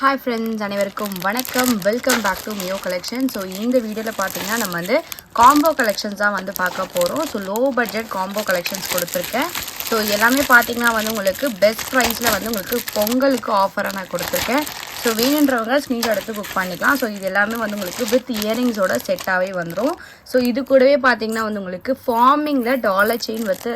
Hi friends அனைவருக்கும் வணக்கம். Welcome back to Mio collection so இந்த வீடியோவில் பார்த்தீங்கன்னா நம்ம வந்து காம்போ கலெக்ஷன்ஸ் தான் வந்து பார்க்க போகிறோம் so low budget combo collections கொடுத்துருக்கேன். ஸோ எல்லாமே பார்த்தீங்கன்னா வந்து உங்களுக்கு பெஸ்ட் ப்ரைஸில் வந்து உங்களுக்கு பொங்கலுக்கு ஆஃபராக நான் கொடுத்துருக்கேன். ஸோ வேணுன்றவங்க ஸ்க்ரீன்ஷாட் எடுத்து புக் பண்ணிக்கலாம். ஸோ இது எல்லாமே வந்து உங்களுக்கு வித் இயரிங்ஸோட செட்டாகவே வந்துடும் ஸோ இது கூடவே பார்த்தீங்கன்னா வந்து உங்களுக்கு ஃபார்மிங்கில் டாலர் செயின் வித்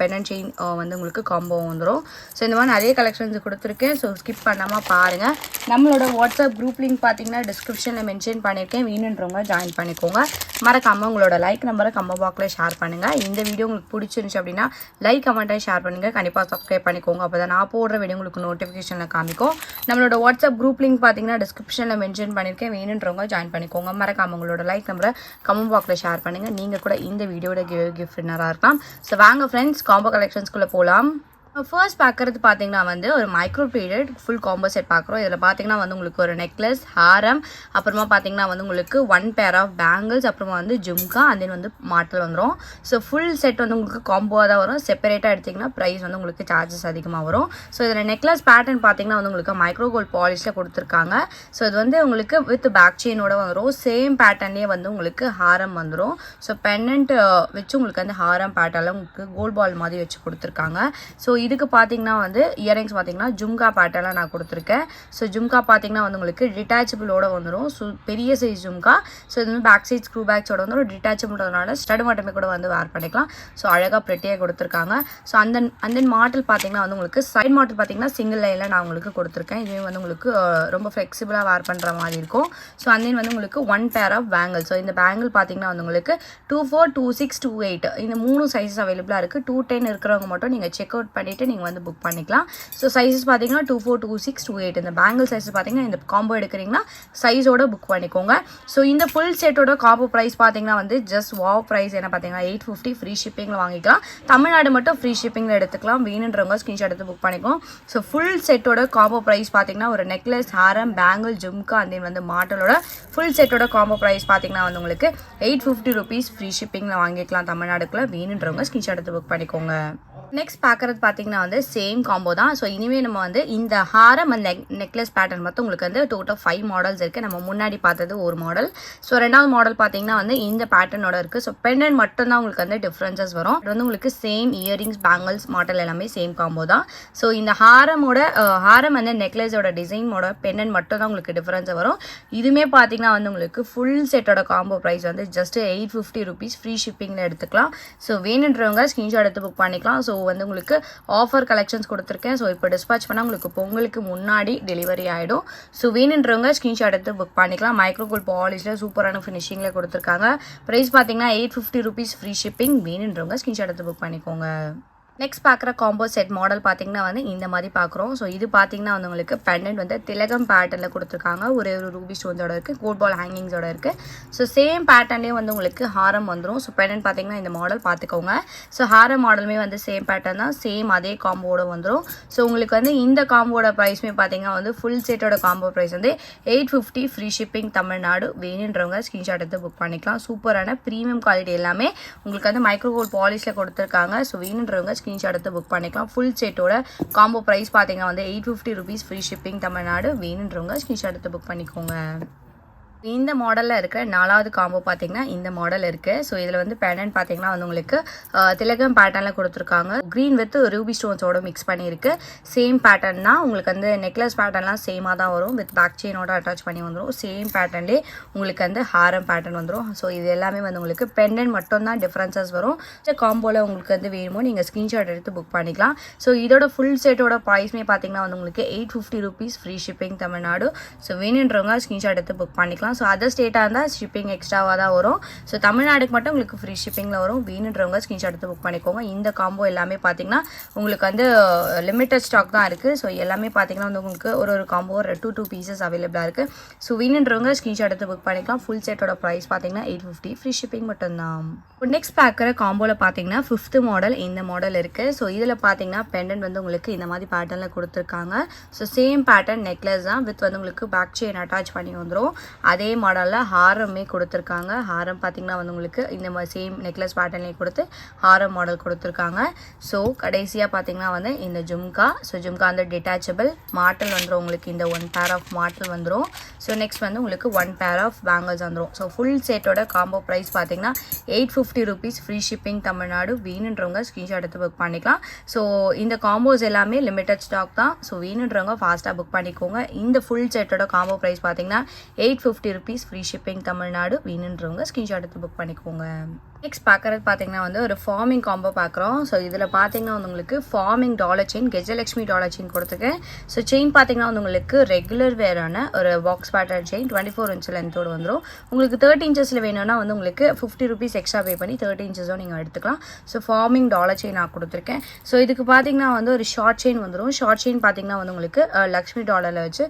பெனன் செயின் வந்து உங்களுக்கு காம்போ வந்துடும் ஸோ இந்த மாதிரி நிறைய கலெக்ஷன்ஸ் கொடுத்துருக்கேன். ஸோ ஸ்கிப் பண்ணாமல் பாருங்கள் நம்மளோட வாட்ஸ்அப் குரூப் லிங்க் பார்த்தீங்கன்னா டிஸ்கிரிப்ஷனில் மென்ஷன் பண்ணியிருக்கேன் வேணுன்றவங்க ஜாயின் பண்ணிக்கோங்க. மறக்காமல் உங்களோட லைக் நம்பரை கம்ப பாக்ஸில் ஷேர் பண்ணுங்கள் இந்த வீடியோ உங்களுக்கு பிடிச்சிருந்துச்சு அப்படின்னா லைக் கமெண்ட்டாக ஷேர் பண்ணுங்கள் கண்டிப்பாக சப்ஸ்கிரைப் பண்ணிக்கோங்க. அப்போ தான் நான் போடுற வீடியோ உங்களுக்கு நோட்டிஃபிகேஷனில் காமிக்கும். நம்மளோட வாட்ஸ்அப் குரூப் லிங்க் பார்த்தீங்கன்னா டிஸ்கிரிப்ஷனில் மென்ஷன் பண்ணியிருக்கேன் வேணுன்றவங்க ஜாயின் பண்ணிக்கோங்க. மறக்காம உங்களோட லைக் நம்பரை கமெண்ட் பாக்ஸில் ஷேர் பண்ணுங்கள் நீங்கள் கூட இந்த வீடியோட கிஃப்ட் வின்னராக இருக்கலாம். ஸோ வாங்க ஃப்ரெண்ட்ஸ் காம்போ கலெக்ஷன்ஸ்குள்ளே போகலாம் ஃபர்ஸ்ட் பார்க்குறது பார்த்தீங்கன்னா வந்து ஒரு micro period full combo set பார்க்குறோம் இதில் பார்த்தீங்கன்னா வந்து உங்களுக்கு ஒரு நெக்லஸ் ஹாரம் அப்புறமா பார்த்தீங்கன்னா வந்து உங்களுக்கு ஒன் பேர் ஆஃப் பேங்கிள்ஸ் அப்புறமா வந்து ஜும்கா and வந்து மாட்டல் வந்துடும் ஸோ ஃபுல் செட் வந்து உங்களுக்கு காம்போவாக தான் வரும். செப்பரேட்டாக எடுத்திங்கன்னா ப்ரைஸ் வந்து உங்களுக்கு சார்ஜஸ் அதிகமாக வரும். ஸோ இதில் நெக்லஸ் பேட்டர்ன் பார்த்தீங்கன்னா வந்து உங்களுக்கு மைக்ரோ கோல்ட் பாலிஷில் கொடுத்துருக்காங்க. ஸோ இது வந்து உங்களுக்கு வித் பேக் செயினோட வந்துடும் சேம் பேட்டர்ன்லேயே வந்து உங்களுக்கு ஹாரம் வந்துடும் ஸோ பென்னண்ட் வச்சு உங்களுக்கு அந்த ஹாரம் பேட்டர்லாம் உங்களுக்கு கோல்ட் பால் மாதிரி வச்சு கொடுத்துருக்காங்க. ஸோ இதுக்கு பார்த்தீங்கன்னா வந்து இயரிங்ஸ் பார்த்தீங்கன்னா ஜும்கா பேட்டர்லாம் நான் கொடுத்துருக்கேன். ஸோ ஜும்கா பார்த்தீங்கன்னா வந்து உங்களுக்கு டிட்டாச்சபிளோட வந்துடும் ஸோ பெரிய சைஸ் ஜும்கா. ஸோ இது வந்து பேக் சைட் ஸ்க்ரூ பேக்ஸோட வந்து ஒரு டிட்டாச்சபிள்னால ஸ்டட் மட்டுமே கூட வந்து வேர் பண்ணிக்கலாம். ஸோ அழகாக ப்ரெட்டியாக கொடுத்துருக்காங்க. ஸோ அந்த அந்த மாடல் பார்த்தீங்கன்னா வந்து உங்களுக்கு சைட் மாடல் பார்த்தீங்கன்னா சிங்கிள் லைனில் நான் உங்களுக்கு கொடுத்துருக்கேன். இதுவே வந்து உங்களுக்கு ரொம்ப ஃப்ளெக்சிபிளாக வேர் பண்ணுற மாதிரி இருக்கும். ஸோ அந்த வந்து உங்களுக்கு one pair of bangle so இந்த பேங்கிள் பார்த்தீங்கன்னா வந்து உங்களுக்கு two four two six two eight இந்த மூணு சைஸஸ் அவைலபிளாக இருக்குது டூ டென் இருக்கிறவங்க மட்டும் நீங்கள் செக் அவுட் பண்ணி பண்ணிவிட்டு நீங்கள் வந்து புக் பண்ணிக்கலாம். ஸோ சைஸஸ் பார்த்தீங்கன்னா two four two six two eight இந்த பேங்கிள் சைஸ் பார்த்தீங்கன்னா இந்த காம்போ எடுக்கிறீங்கன்னா சைஸோட புக் பண்ணிக்கோங்க. ஸோ இந்த ஃபுல் செட்டோட காம்போ ப்ரைஸ் பார்த்தீங்கன்னா வந்து ஜஸ்ட் வா ப்ரைஸ் என்ன பார்த்தீங்கன்னா எயிட் ஃபிஃப்டி ஃப்ரீ ஷிப்பிங்கில் வாங்கிக்கலாம். தமிழ்நாடு மட்டும் ஃப்ரீ ஷிப்பிங்கில் எடுத்துக்கலாம். வேணுன்றவங்க ஸ்க்ரீன்ஷாட் எடுத்து புக் பண்ணிக்கோங்க. ஸோ ஃபுல் செட்டோட காம்போ ப்ரைஸ் பார்த்தீங்கன்னா ஒரு நெக்லஸ் ஹாரம் பேங்கிள் ஜும்கா அந்த வந்து மாட்டலோட ஃபுல் செட்டோட காம்போ ப்ரைஸ் பார்த்தீங்கன்னா வந்து உங்களுக்கு எயிட் ஃபிஃப்டி ருபீஸ் ஃப்ரீ ஷிப்பிங்கில் வாங்கிக்கலாம் தமிழ்நாடுக்குள்ளே. வேணுன்றவங்க ஸ்க்ரீன்ஷாட் எடுத்து புக் பண்ணிக்கோங்க. நெக்ஸ்ட் பார்க்குறது பார்த்தீங்கன்னா வந்து சேம் காம்போ தான். ஸோ இனிமேல் நம்ம வந்து இந்த ஹாரம் அந்த நெக் நெக்லஸ் பேட்டர்ன் மட்டும் உங்களுக்கு வந்து டோட்டல் ஃபைவ் மாடல்ஸ் இருக்குது நம்ம முன்னாடி பார்த்தது ஒரு மாடல் ஸோ ரெண்டாவது மாடல் பார்த்தீங்கன்னா வந்து இந்த பேட்டர்னோட இருக்குது ஸோ பெண்டன் மட்டும்தான் உங்களுக்கு வந்து டிஃப்ரென்சஸ் வரும். இது வந்து உங்களுக்கு சேம் இயரிங்ஸ் பேங்கிள்ஸ் மாடல் எல்லாமே சேம் காம்போ தான். ஸோ இந்த ஹாரமோட ஹாரம் அந்த நெக்லஸோட டிசைனோட பெண்டன் மட்டும் தான் உங்களுக்கு டிஃப்ரென்ஸ் வரும். இதுவுமே பார்த்தீங்கன்னா வந்து உங்களுக்கு ஃபுல் செட்டோட காம்போ ப்ரைஸ் வந்து just eight fifty rupees free ஷிப்பிங்கில் எடுத்துக்கலாம். ஸோ வேணுன்றவங்க ஸ்க்ரீன்ஷாட் எடுத்து புக் பண்ணிக்கலாம். ஸோ வந்து உங்களுக்கு ஆஃபர் கலெக்ஷன்ஸ் கொடுத்துருக்கேன். ஸோ இப்போ டிஸ்பேச் பண்ணால் உங்களுக்கு பொங்கலுக்கு முன்னாடி டெலிவரி ஆகிடும் ஸோ வேணுன்றவங்க ஸ்க்ரீன்ஷாட் எடுத்து புக் பண்ணிக்கலாம். மைக்ரோகோல் பாலிஷில் சூப்பரான ஃபினிஷிங்கில் கொடுத்துருக்காங்க. ப்ரைஸ் பார்த்தீங்கன்னா eight fifty rupees free shipping வேணுன்றவங்க ஸ்க்ரீன்ஷாட் எடுத்து புக் பண்ணிக்கோங்க. நெக்ஸ்ட் பார்க்குற காம்போ செட் மாடல் பார்த்தீங்கன்னா வந்து இந்த மாதிரி பார்க்குறோம். ஸோ இது பார்த்தீங்கன்னா வந்து உங்களுக்கு பெண்டன்ட் வந்து திலகம் பேட்டர்னில் கொடுத்துருக்காங்க. ஒரே ஒரு ரூபி ஸ்டோன்ஸோட இருக்குது கோட் பால் ஹேங்கிங்ஸோட இருக்குது ஸோ சேம் பேட்டர்ன்லேயே வந்து உங்களுக்கு ஹாரம் வந்துடும் ஸோ பெண்டன்ட் பார்த்தீங்கன்னா இந்த மாடல் பார்த்துக்கோங்க ஸோ ஹாரம் மாடலுமே வந்து சேம் பேட்டர்ன் தான். சேம் அதே காம்போட வந்துடும் ஸோ உங்களுக்கு வந்து இந்த காம்போட ப்ரைஸுமே பார்த்தீங்கன்னா வந்து ஃபுல் செட்டோட காம்போ ப்ரைஸ் வந்து eight fifty free shipping Tamil Nadu வேணுன்றவங்க ஸ்க்ரீன்ஷாட் எடுத்து புக் பண்ணிக்கலாம். சூப்பரான ப்ரீமியம் குவாலிட்டி எல்லாமே உங்களுக்கு வந்து மைக்ரோகோல் பாலிஷில் கொடுத்துருக்காங்க. ஸோ வேணுன்றவங்க ஸ்க்ரீன்ஷாட் எடுத்து புக் பண்ணிக்கலாம். ஃபுல் செட்டோட காம்போ ப்ரைஸ் பார்த்தீங்கன்னா வந்து eight fifty rupees free shipping Tamil Nadu வேணுன்றவங்க ஸ்க்ரீன்ஷாட் எடுத்து புக் பண்ணிக்கோங்க. இந்த மாடலில் இருக்கிற நாலாவது காம்போ பார்த்தீங்கன்னா இந்த மாடல் இருக்குது ஸோ இதில் வந்து பேண்டன் பார்த்தீங்கன்னா வந்து உங்களுக்கு திலகம் பேட்டர்னில் கொடுத்துருக்காங்க. க்ரீன் வித் ரூபி ஸ்டோன்ஸோட மிக்ஸ் பண்ணியிருக்கு. சேம் பேட்டர்ன் தான் உங்களுக்கு வந்து நெக்லஸ் பேட்டர்ன்லாம் சேமாக தான் வரும். வித் பேக் செயினோட அட்டாச் பண்ணி வந்துடும் சேம் பேட்டர்ன்லேயே உங்களுக்கு வந்து ஹாரம் பேட்டர்ன் வந்துடும் ஸோ இது எல்லாமே வந்து உங்களுக்கு பெண்டன் மட்டும்தான் டிஃப்ரென்சஸ் வரும். ஸோ காம்போவில் உங்களுக்கு வந்து வேணுமோ நீங்கள் ஸ்க்ரீன்ஷாட் எடுத்து புக் பண்ணிக்கலாம். ஸோ இதோட ஃபுல் செட்டோட ப்ரைஸ்மே பார்த்தீங்கன்னா வந்து உங்களுக்கு eight fifty rupees free shipping Tamil Nadu. So வேணுன்றவங்க ஸ்க்ரீன்ஷாட் எடுத்து புக் பண்ணிக்கலாம். ஸோ அதர் ஸ்டேட்டாக இருந்தால் ஷிப்பிங் எக்ஸ்ட்ராவாக தான் வரும். ஸோ தமிழ்நாடுக்கு மட்டும் உங்களுக்கு ஃப்ரீ ஷிப்பிங்கில் வரும். வேணுன்றவங்க ஸ்க்ரீன்ஷாட் எடுத்து புக் பண்ணிக்கோங்க. இந்த காம்போ எல்லாமே பார்த்தீங்கன்னா உங்களுக்கு வந்து லிமிட்டட் ஸ்டாக் தான் இருக்குது ஸோ எல்லாமே பார்த்தீங்கன்னா வந்து உங்களுக்கு ஒரு ஒரு காம்போ ஒரு டூ டூ பீசஸ் அவைலபிளாக இருக்குது ஸோ வேணுன்றவங்க ஸ்க்ரீன்ஷாட் எடுத்து புக் பண்ணிக்கலாம். ஃபுல் செட்டோட ப்ரைஸ் பார்த்தீங்கன்னா எயிட் ஃபிஃப்டி ஃப்ரீ ஷிப்பிங் மட்டும்தான். நெக்ஸ்ட் பார்க்குற காம்போவில் பார்த்தீங்கன்னா ஃபிஃப்த் மாடல் இந்த மாடல் இருக்குது ஸோ இதில் பார்த்தீங்கன்னா பெண்டன்ட் வந்து உங்களுக்கு இந்த மாதிரி பேட்டர்னில் கொடுத்துருக்காங்க. ஸோ சேம் பேட்டர்ன் நெக்லஸ் தான். வித் வந்து உங்களுக்கு பேக் செயின் அட்டாச் பண்ணி வந்துடும் அதே மாடலில் ஹாரமே கொடுத்துருக்காங்க. ஹாரம் பார்த்தீங்கன்னா வந்து உங்களுக்கு இந்த மாதிரி சேம் நெக்லஸ் பேட்டர்ன்லேயே கொடுத்து ஹாரம் மாடல் கொடுத்துருக்காங்க. ஸோ கடைசியாக பார்த்தீங்கன்னா வந்து இந்த ஜும்கா. ஸோ ஜும்கா வந்து டிட்டாச்சபிள் மாட்டல் வந்துடும் உங்களுக்கு இந்த ஒன் பேர் ஆஃப் மாட்டல் வந்துடும் ஸோ நெக்ஸ்ட் வந்து உங்களுக்கு ஒன் பேர் ஆஃப் பேங்கிள்ஸ் வந்துடும் ஸோ ஃபுல் செட்டோட காம்போ ப்ரைஸ் பார்த்தீங்கன்னா eight fifty rupees free shipping Tamil Nadu. வீணுன்றவங்க screenshot எடுத்து புக் பண்ணிக்கலாம். ஸோ இந்த காம்போஸ் எல்லாமே லிமிட்டட் ஸ்டாக் தான். ஸோ வீணுன்றவங்க ஃபாஸ்ட்டாக புக் பண்ணிக்கோங்க. இந்த ஃபுல் செட்டோட காம்போ ப்ரைஸ் பார்த்தீங்கன்னா eight fifty rupees free shipping Tamil Nadu வேணுன்றவங்க ஸ்க்ரீன்ஷாட் எடுத்து புக் பண்ணிக்கோங்க. நெக்ஸ்ட் பார்க்குறது பார்த்தீங்கன்னா வந்து ஒரு ஃபார்மிங் காம்போ பார்க்குறோம் ஸோ இதில் பார்த்தீங்கன்னா வந்து உங்களுக்கு forming dollar chain Gajalakshmi dollar chain கொடுத்துருக்கேன் ஸோ செயின் பார்த்தீங்கன்னா வந்து உங்களுக்கு ரெகுலர் வேரான ஒரு box pattern chain twenty four inch லென்த்தோடு வந்துடும் உங்களுக்கு தேர்ட்டி இன்ச்சஸில் வேணும்னா வந்து உங்களுக்கு ஃபிஃப்டி ருபீஸ் எக்ஸ்ட்ரா பே பண்ணி தேர்ட்டி இன்ச்சஸும் நீங்கள் எடுத்துக்கலாம். ஸோ ஃபார்மிங் டாலர் செயின் நான் கொடுத்துருக்கேன். ஸோ இதுக்கு பார்த்தீங்கன்னா வந்து ஒரு ஷார்ட் செயின் வந்துடும் ஷார்ட் செயின் பார்த்தீங்கன்னா வந்து உங்களுக்கு லக்ஷ்மி டாலரில் வச்சு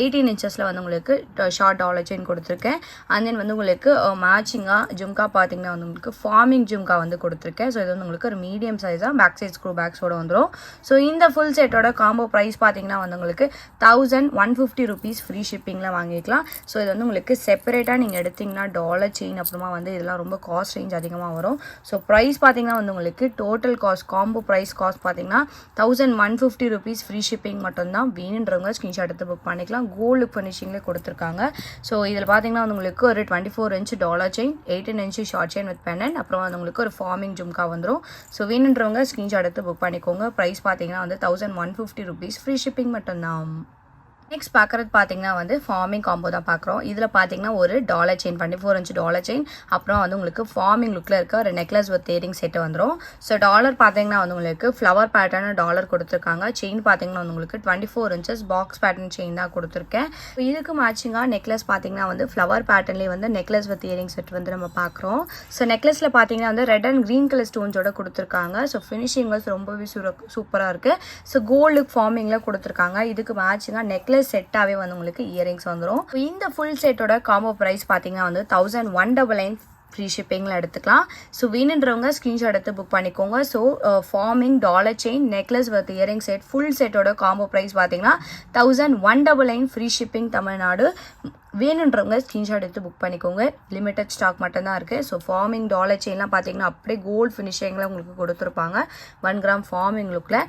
எயிட்டீன் இன்ச்சஸில் வந்து உங்களுக்கு ஷார்ட் டாலர் செயின் கொடுத்துருக்கேன். அண்ட் தென் வந்து உங்களுக்கு மேட்சிங்காக ஜும்கா பார்த்தீங்கன்னா வந்து உங்களுக்கு ஃபார்மிங் ஜும்கா வந்து கொடுத்துருக்கேன். ஸோ இது வந்து உங்களுக்கு ஒரு மீடியம் சைஸாக பேக் சைட் ஸ்க்ரூ பேக்ஸோட வந்துடும் ஸோ இந்த ஃபுல் செட்டோட காம்போ ப்ரைஸ் பார்த்தீங்கன்னா வந்து உங்களுக்கு thousand one fifty rupees free ஷிப்பிங்கில் வாங்கிக்கலாம். ஸோ இது வந்து உங்களுக்கு செப்பரேட்டாக நீங்கள் எடுத்தீங்கன்னா டாலர் செயின் அப்புறமா வந்து இதெல்லாம் ரொம்ப காஸ்ட் ரேஞ்ச் அதிகமாக வரும். ஸோ ப்ரைஸ் பார்த்தீங்கன்னா வந்து உங்களுக்கு total cost combo price cost பார்த்தீங்கன்னா thousand one fifty rupees free shipping மட்டும்தான். வேணுன்றவங்க ஸ்க்ரீன்ஷாட் எடுத்து புக் பண்ணிக்கலாம். கோல்டு ஃபினிஷிங்லேயே கொடுத்துருக்காங்க. ஸோ இதில் பார்த்தீங்கன்னா வந்து உங்களுக்கு ஒரு twenty four inch dollar chain eighteen inch short chain with பெனன் அப்புறம் வந்து உங்களுக்கு ஒரு ஃபார்மிங் ஜும்கா வந்துடும் ஸோ வேணுன்றவங்க ஸ்க்ரீன்ஷாட் எடுத்து புக் பண்ணிக்கோங்க. ப்ரைஸ் பார்த்தீங்கன்னா வந்து thousand one fifty rupees free shipping மட்டும்தான். நெக்ஸ்ட் பார்க்குறது பார்த்தீங்கன்னா வந்து ஃபார்மிங் காம்போ தான் பார்க்குறோம் இதில் பார்த்தீங்கன்னா ஒரு dollar chain twenty four inch dollar chain அப்புறம் வந்து உங்களுக்கு ஃபார்மிங் லுக்கில் இருக்க ஒரு நெக்லஸ் வித் தேரிங் செட்டு வந்துடும் ஸோ டாலர் பார்த்தீங்கன்னா வந்து உங்களுக்கு ஃப்ளவர் பேட்டர்னு டாலர் கொடுத்துருக்காங்க. செயின் பார்த்தீங்கன்னா வந்து உங்களுக்கு twenty four inches box pattern chain தான் கொடுத்துருக்கேன். இதுக்கு மேட்சிங்காக நெக்லஸ் பார்த்தீங்கன்னா வந்து ஃப்ளவர் பேட்டர்ன்லேயே வந்து நெக்லஸ் வித் இயரிங் செட் வந்து நம்ம பார்க்குறோம் ஸோ நெக்லஸில் பார்த்தீங்கன்னா வந்து ரெட் அண்ட் க்ரீன் கலர் ஸ்டோன்ஸோட கொடுத்துருக்காங்க. ஸோ ஃபினிஷிங் வந்து ரொம்பவே சூப்பராக இருக்குது ஸோ கோல்டு ஃபார்மிங்கில் கொடுத்துருக்காங்க. இதுக்கு மேட்சிங்காக நெக்லஸ் செட்டாகவே வந்து உங்களுக்கு இயரிங்ஸ் வந்துடும் இந்த ஃபுல் செட்டோட காம்போ ப்ரைஸ் பார்த்தீங்கன்னா வந்து thousand one double nine free ஷிப்பிங்கில் எடுத்துக்கலாம். ஸோ வேணுன்றவங்க ஸ்க்ரீன்ஷாட் எடுத்து புக் பண்ணிக்கோங்க. So forming dollar chain necklace with earring set full செட்டோட காம்போ ப்ரைஸ் பார்த்தீங்கன்னா thousand one double nine free shipping Tamil Nadu. வேணுன்றவங்க ஸ்க்ரீன்ஷாட் எடுத்து புக் பண்ணிக்கோங்க. லிமிட்டட் ஸ்டாக் மட்டும்தான் இருக்குது ஸோ ஃபார்மிங் டாலர் செயின்லாம் பார்த்தீங்கன்னா அப்படியே கோல்டு ஃபினிஷிங்கில் உங்களுக்கு கொடுத்துருப்பாங்க. ஒன் கிராம் ஃபார்மிங் லுக்கில்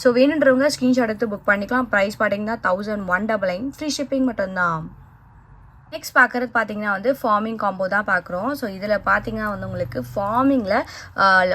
ஸோ வேணுன்றவங்க ஸ்க்ரீன்ஷாட் எடுத்து புக் பண்ணிக்கலாம். ப்ரைஸ் பார்த்தீங்கன்னா thousand one double nine free shipping மட்டும்தான். நெக்ஸ்ட் பார்க்குறது பார்த்தீங்கன்னா வந்து ஃபார்மிங் காம்போ தான் பார்க்குறோம் ஸோ இதில் பார்த்தீங்கன்னா வந்து உங்களுக்கு ஃபார்மிங்கில்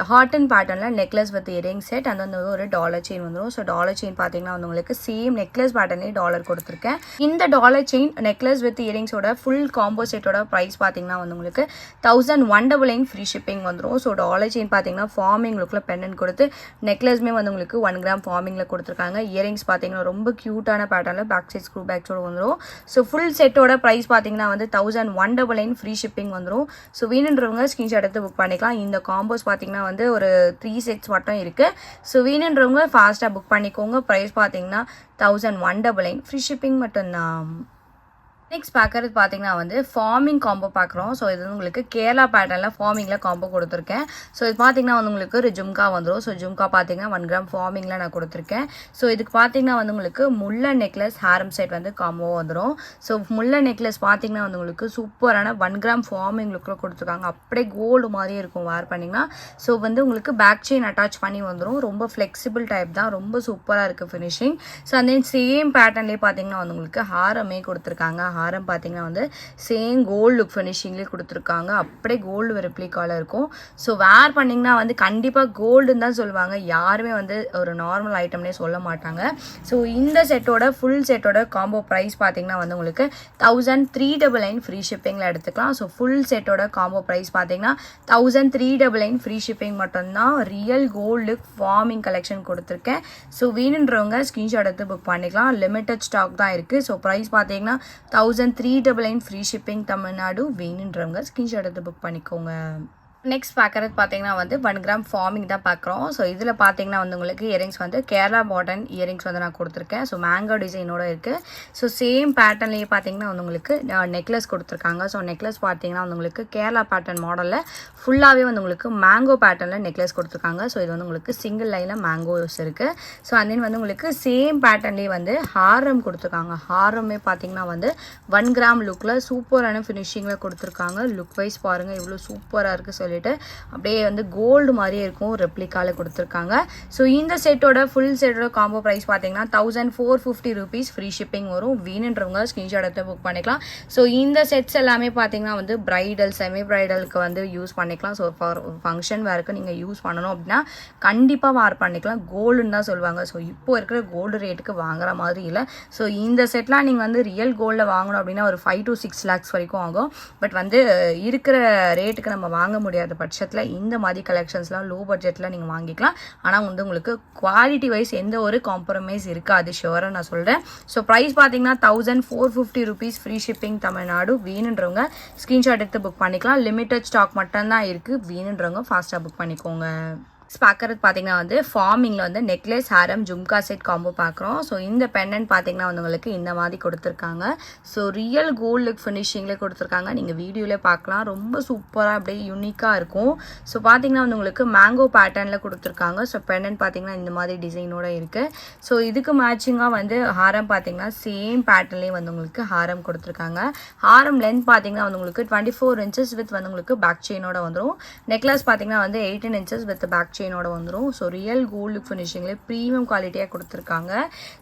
ஹாட் அண்ட் பேட்டர்னில் நெக்லஸ் வித் இயரிங் செட் அந்த வந்து ஒரு டாலர் செயின் வந்துடும் ஸோ டாலர் செயின் பார்த்தீங்கன்னா வந்து உங்களுக்கு சேம் நெக்லஸ் பேட்டர்லேயே டாலர் கொடுத்துருக்கேன். இந்த டாலர் செயின் நெக்லஸ் வித் இயரிங்ஸோட ஃபுல் காம்போ செட்டோட ப்ரைஸ் பார்த்தீங்கன்னா வந்து உங்களுக்கு thousand one double nine free shipping வந்துடும் ஸோ டாலர் செயின் பார்த்தீங்கன்னா ஃபார்மிங் லுக்கில் பெண்ணன் கொடுத்து நெக்லஸ்மே வந்து உங்களுக்கு ஒன் கிராம் ஃபார்மிங்கில் கொடுத்துருக்காங்க. இயரிங்ஸ் பார்த்தீங்கன்னா ரொம்ப க்யூட்டான பேட்டர்னில் பேக் சைட் ஸ்க்ரூ பேக்ஸோட வந்துடும் ஸோ ஃபுல் செட்டோட ப்ரைஸ் பார்த்தீங்கன்னா பார்த்தீங்கன்னா வந்து thousand one double nine free shipping வந்துடும் ஸோ வேணுன்றவங்க ஸ்க்ரீன்ஷாட் எடுத்து புக் பண்ணிக்கலாம். இந்த காம்போஸ் பார்த்தீங்கன்னா வந்து ஒரு த்ரீ செட்ஸ் மட்டும் இருக்குது ஸோ வேணுன்றவங்க ஃபாஸ்ட்டாக புக் பண்ணிக்கோங்க. ப்ரைஸ் பார்த்தீங்கன்னா thousand one double nine free shipping மட்டும்தான். நெக்ஸ்ட் பார்க்கறது பார்த்தீங்கன்னா வந்து ஃபார்மிங் காம்போ பார்க்குறோம். ஸோ இது வந்து உங்களுக்கு கேரளா பேட்டர்னில் ஃபார்மிங்கில் காம்போ கொடுத்துருக்கேன். ஸோ இது பார்த்தீங்கன்னா வந்து உங்களுக்கு ஒரு ஜும்கா வந்துடும் ஸோ ஜும்கா பார்த்தீங்கன்னா ஒன் கிராம் ஃபார்மிங்கில் நான் கொடுத்துருக்கேன். ஸோ இதுக்கு பார்த்தீங்கன்னா வந்து உங்களுக்கு முல்லை நெக்லஸ் ஹேரம் செட் வந்து காம்போ வந்துடும் ஸோ முல்லை நெக்லஸ் பார்த்தீங்கன்னா வந்து உங்களுக்கு சூப்பரான ஒன் கிராம் ஃபார்மிங் லுக்கில் கொடுத்துருக்காங்க. அப்படியே கோல்டு மாதிரி இருக்கும் வேர் பண்ணிங்கன்னா. ஸோ வந்து உங்களுக்கு பேக் செயின் அட்டாச் பண்ணி வந்துடும் ரொம்ப ஃப்ளெக்சிபிள் டைப் தான். ரொம்ப சூப்பராக இருக்குது ஃபினிஷிங் ஸோ அந்த சேம் பேட்டர்ன்லேயே பார்த்தீங்கன்னா வந்து உங்களுக்கு ஹாரமே கொடுத்துருக்காங்க. ஹாரம் பார்த்தீங்கன்னா வந்து சேம் கோல்டு லுக் ஃபினிஷிங்லேயே கொடுத்துருக்காங்க. அப்படியே கோல்டு ரெப்ளிகாவில் இருக்கும். ஸோ வேர் பண்ணிங்கன்னா வந்து கண்டிப்பாக கோல்டுன்னு தான் சொல்லுவாங்க. யாருமே வந்து ஒரு நார்மல் ஐட்டம்னே சொல்ல மாட்டாங்க. ஸோ இந்த செட்டோட ஃபுல் செட்டோட காம்போ ப்ரைஸ் பார்த்தீங்கன்னா வந்து உங்களுக்கு thousand three double nine free ஷிப்பிங்கில் எடுத்துக்கலாம். ஸோ ஃபுல் செட்டோட காம்போ ப்ரைஸ் பார்த்தீங்கன்னா thousand three double nine free shipping மட்டும்தான் ரியல் கோல்டு ஃபார்மிங் கலெக்ஷன் கொடுத்துருக்கேன். ஸோ வேணுன்றவங்க ஸ்க்ரீன்ஷாட் எடுத்து புக் பண்ணிக்கலாம். லிமிட்டட் ஸ்டாக் தான் இருக்குது ஸோ ப்ரைஸ் பார்த்தீங்கன்னா thousand three double nine free shipping Tamil Nadu வேணுன்றவங்க ஸ்க்ரீன்ஷாட் எடுத்து புக் பண்ணிக்கோங்க. நெக்ஸ்ட் பார்க்குறது பார்த்தீங்கன்னா வந்து ஒன் கிராம் ஃபார்மிங் தான் பார்க்குறோம். ஸோ இதில் பார்த்தீங்கன்னா வந்து உங்களுக்கு இயரிங்ஸ் வந்து கேரளா மாடர்ன் இயரிங்ஸ் வந்து நான் கொடுத்துருக்கேன். ஸோ மேங்கோ டிசைனோட இருக்குது ஸோ சேம் பேட்டர்ன்லேயே பார்த்தீங்கன்னா வந்து உங்களுக்கு நெக்லஸ் கொடுத்துருக்காங்க. ஸோ நெக்லஸ் பார்த்தீங்கன்னா வந்து உங்களுக்கு கேரளா பேட்டர்ன் மாடலில் ஃபுல்லாகவே வந்து உங்களுக்கு மேங்கோ பேட்டர்னில் நெக்லஸ் கொடுத்துருக்காங்க. ஸோ இது வந்து உங்களுக்கு சிங்கிள் லைனில் மேங்கோஸ் இருக்குது ஸோ அண்ட் தென் வந்து உங்களுக்கு சேம் பேட்டர்ன்லேயே வந்து ஹாரம் கொடுத்துருக்காங்க. ஹாரமே பார்த்தீங்கன்னா வந்து ஒன் கிராம் லுக்கில் சூப்பரான ஃபினிஷிங்கில் கொடுத்துருக்காங்க. லுக் வைஸ் பாருங்கள் இவ்வளோ சூப்பராக இருக்குது சொல்லி சொல்லிட்டு அப்படியே வந்து கோல்டு மாதிரியே இருக்கும் ரெப்ளிக்கால கொடுத்துருக்காங்க. ஸோ இந்த செட்டோட ஃபுல் செட்டோட காம்போ ப்ரைஸ் பார்த்தீங்கன்னா thousand four fifty rupees free shipping வரும். வீணுன்றவங்க ஸ்க்ரீன்ஷாட் எடுத்து புக் பண்ணிக்கலாம். ஸோ இந்த செட்ஸ் எல்லாமே பார்த்தீங்கன்னா வந்து பிரைடல் செமி பிரைடலுக்கு வந்து யூஸ் பண்ணிக்கலாம். ஸோ ஃபார் ஃபங்க்ஷன் வேறுக்கு நீங்கள் யூஸ் பண்ணணும் அப்படின்னா கண்டிப்பாக வார் பண்ணிக்கலாம். கோல்டுன்னு தான் சொல்லுவாங்க. ஸோ இப்போ இருக்கிற கோல்டு ரேட்டுக்கு வாங்குற மாதிரி இல்லை. ஸோ இந்த செட்லாம் நீங்கள் வந்து ரியல் கோல்டில் வாங்கணும் அப்படின்னா ஒரு ஃபைவ் டு சிக்ஸ் லேக்ஸ் வரைக்கும் ஆகும். பட் வந்து இருக்கிற ரேட்டுக்கு நம்ம வாங்க முடியாது. பட்சத்தில் இந்த மாதிரி கலெக்ஷன்ஸ்லாம் லோ பட்ஜெட்டில் நீங்கள் வாங்கிக்கலாம். ஆனால் வந்து உங்களுக்கு குவாலிட்டி வைஸ் எந்த ஒரு காம்ப்ரமைஸ் இருக்காது. ஷுவராக நான் சொல்கிறேன் ஸோ ப்ரைஸ் பார்த்தீங்கன்னா thousand four fifty rupees free shipping Tamil Nadu வேணுன்றவங்க ஸ்க்ரீன்ஷாட் எடுத்து புக் பண்ணிக்கலாம். லிமிட்டட் ஸ்டாக் மட்டும்தான் இருக்குது வேணுன்றவங்க ஃபாஸ்ட்டாக புக் பண்ணிக்கோங்க. பார்க்குறது பார்த்தீங்கன்னா வந்து ஃபார்மிங்கில் வந்து நெக்லஸ் ஹாரம் ஜும்கா செட் காம்போ பார்க்குறோம் ஸோ இந்த பெண்ணன் பார்த்தீங்கன்னா வந்து உங்களுக்கு இந்த மாதிரி கொடுத்துருக்காங்க. ஸோ ரியல் கோல்டு ஃபினிஷிங்லேயே ஃபினிஷிங்கில் கொடுத்துருக்காங்க. நீங்கள் வீடியோவில் பார்க்கலாம் ரொம்ப சூப்பராக அப்படியே யூனிக்காக இருக்கும். ஸோ பார்த்தீங்கன்னா வந்து உங்களுக்கு மேங்கோ பேட்டர்னில் கொடுத்துருக்காங்க. ஸோ பெண்ணன் பார்த்தீங்கன்னா இந்த மாதிரி டிசைனோட இருக்குது ஸோ இதுக்கு மேட்சிங்காக வந்து ஹாரம் பார்த்தீங்கன்னா சேம் பேட்டர்ன்லேயே வந்து உங்களுக்கு ஹாரம் கொடுத்துருக்காங்க. ஹாரம் லென்த் பார்த்தீங்கன்னா வந்து உங்களுக்கு டுவெண்ட்டி ஃபோர் இன்ச்சஸ் வித் வந்து உங்களுக்கு பேக் செயினோட வந்துடும் நெக்லஸ் பார்த்தீங்கன்னா வந்து எயிட்டீன் இன்ச்சஸ் வித் பேக் செயினோட வந்துடும் ஸோ ரியல் கோல்டு ஃபினிஷிங்கில் ப்ரீமியம் குவாலிட்டியாக கொடுத்துருக்காங்க.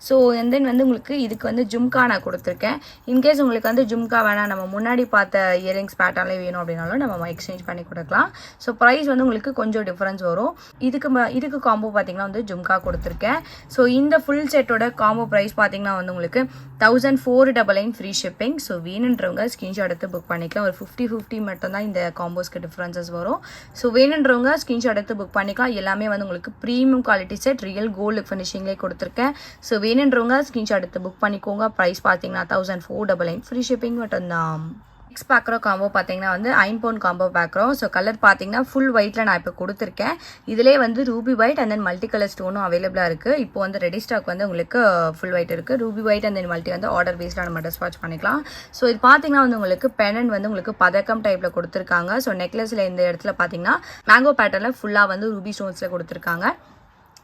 ஸோ அண்ட் தென் வந்து உங்களுக்கு இதுக்கு வந்து ஜும்கா நான் கொடுத்துருக்கேன். இன்கேஸ் உங்களுக்கு வந்து ஜும்கா வேணாம் நம்ம முன்னாடி பார்த்த இயரிங்ஸ் பேட்டர்ன்லேயே வேணும் அப்படின்னாலும் நம்ம எக்ஸ்சேஞ்ச் பண்ணி கொடுக்கலாம். ஸோ ப்ரைஸ் வந்து உங்களுக்கு கொஞ்சம் டிஃப்ரென்ஸ் வரும். இதுக்கு ம- இதுக்கு காம்போ பார்த்தீங்கன்னா வந்து ஜும்கா கொடுத்துருக்கேன். ஸோ இந்த ஃபுல் செட்டோட காம்போ ப்ரைஸ் பார்த்தீங்கன்னா வந்து உங்களுக்கு thousand four double nine free shipping so வேணுன்றவங்க ஸ்கிரீன்ஷாட் எடுத்து புக் பண்ணிக்கலாம். ஒரு ஃபிஃப்டி ஃபிஃப்டி மட்டும் தான் இந்த காம்போஸ்க்கு டிஃப்ரென்சஸ் வரும். ஸோ வேணுன்றவங்க ஸ்கிரீன்ஷாட் எடுத்து புக் பண்ணிக்கலாம். எல்லாமே வந்து உங்களுக்கு premium quality set real gold ஃபினிஷிங்லேயே கொடுத்துருக்கேன். ஸோ வேணுன்றவங்க ஸ்க்ரீன்ஷாட் எடுத்து புக் பண்ணிக்கோங்க. ப்ரைஸ் பார்த்தீங்கன்னா thousand four double nine free shipping மட்டும்தான். நெக்ஸ்ட் பார்க்குற காம்போ பார்த்தீங்கன்னா வந்து ஐம்பவுன் காம்போ பார்க்குறோம் ஸோ கலர் பார்த்தீங்கன்னா ஃபுல் ஒயிட்டில் நான் இப்போ கொடுத்துருக்கேன். இதிலே வந்து ruby white and then multi colour ஸ்டோனும் அவைலபிளாக இருக்குது இப்போ வந்து ரெடி ஸ்டாக் வந்து உங்களுக்கு ஃபுல் ஒயிட் இருக்குது ruby white and then multi வந்து ஆர்டர் பேஸில் நம்ம டிஸ்பாச் பண்ணிக்கலாம். ஸோ இது பார்த்தீங்கன்னா வந்து உங்களுக்கு பெனன் வந்து உங்களுக்கு பதக்கம் டைப்பில் கொடுத்துருக்காங்க. ஸோ நெக்லஸில் இந்த இடத்துல பார்த்தீங்கன்னா மேங்கோ பேட்டர்னில் ஃபுல்லாக வந்து ரூபி ஸ்டோன்ஸில் கொடுத்துருக்காங்க.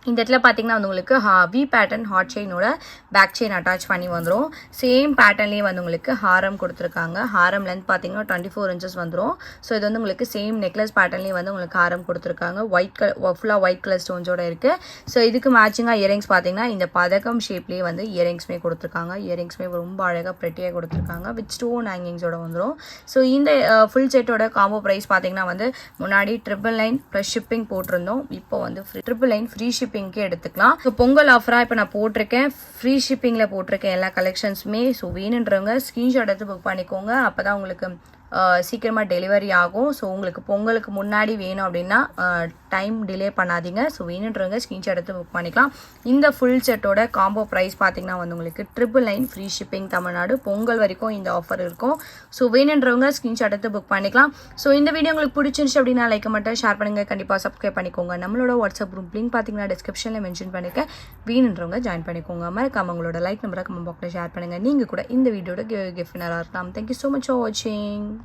இந்த இடத்துல பார்த்தீங்கன்னா வந்து உங்களுக்கு வி பேட்டர்ன் ஹாட் செயினோட பேக் செயின் அட்டாச் பண்ணி வந்துடும் சேம் பேட்டர்ன்லேயே வந்து உங்களுக்கு ஹாரம் கொடுத்துருக்காங்க. ஹாரம் லென்த் பார்த்தீங்கன்னா டுவெண்ட்டி ஃபோர் இன்ச்சஸ் வந்துடும் ஸோ இது வந்து உங்களுக்கு சேம் நெக்லஸ் பேட்டர்ன்லேயே வந்து உங்களுக்கு ஹாரம் கொடுத்துருக்காங்க. ஒயிட் கலர் ஃபுல்லாக ஒயிட் கலர் ஸ்டோன்ஸோட இருக்குது ஸோ இதுக்கு மேட்சிங்காக இயரிங்ஸ் பார்த்தீங்கன்னா இந்த பதக்கம் ஷேப்லேயே வந்து இயரிங்ஸ்மே கொடுத்துருக்காங்க. இயரிங்ஸ்மே ரொம்ப அழகாக ப்ரெட்டியாக கொடுத்துருக்காங்க. வித் ஸ்டோன் ஹேங்கிங்ஸோட வந்துடும் ஸோ இந்த ஃபுல் செட்டோட காம்போ ப்ரைஸ் பார்த்தீங்கன்னா வந்து முன்னாடி ட்ரிபிள் நைன் ப்ளஸ் ஷிப்பிங் போட்டிருந்தோம். இப்போ வந்து ட்ரிபிள் நைன் ஃப்ரீ ஷிப்பிங் ஷிப்பிங்க்கு எடுத்துக்கலாம். ஸோ பொங்கல் ஆஃபராக இப்போ நான் போட்டிருக்கேன். ஃப்ரீ ஷிப்பிங்கில் போட்டிருக்கேன் எல்லா கலெக்ஷன்ஸுமே ஸோ வேணுன்றவங்க ஸ்க்ரீன்ஷாட் எடுத்து புக் பண்ணிக்கோங்க. அப்போ தான் உங்களுக்கு சீக்கிரமாக டெலிவரி ஆகும். ஸோ உங்களுக்கு பொங்கலுக்கு முன்னாடி வேணும் அப்படின்னா டைம் டிலே பண்ணாதீங்க. ஸோ வேணுன்றவங்க ஸ்க்ரீன்ஷாட் எடுத்து புக் பண்ணிக்கலாம். இந்த ஃபுல் செட்டோட காம்போ ப்ரைஸ் பார்த்தீங்கன்னா வந்து உங்களுக்கு triple nine free shipping Tamil Nadu Pongal வரைக்கும் இந்த ஆஃபர் இருக்கும். ஸோ வேணுன்றவங்க ஸ்க்ரீன்ஷாட் எடுத்து புக் பண்ணிக்கலாம். ஸோ இந்த வீடியோ உங்களுக்கு பிடிச்சிருந்துச்சு அப்படின்னா லைக் மட்டும் ஷேர் பண்ணுங்கள் கண்டிப்பாக சப்ஸ்கிரைப் பண்ணிக்கோங்க. நம்மளோட வாட்ஸ்அப் குரூப் லிங்க் பார்த்தீங்கன்னா டிஸ்கிரிப்ஷனில் மென்ஷன் பண்ணிக்க வேணுன்றவங்க ஜாயின் பண்ணிக்கோங்க. மறக்காம உங்களோட லைக் நம்பரை கமெண்ட் பாக்ஸில் ஷேர் பண்ணுங்கள் நீங்கள் கூட இந்த வீடியோட கிஃப்ட் வினராக இருக்கலாம். தேங்க்யூ ஸோ மச் ஃபார் வாட்சிங்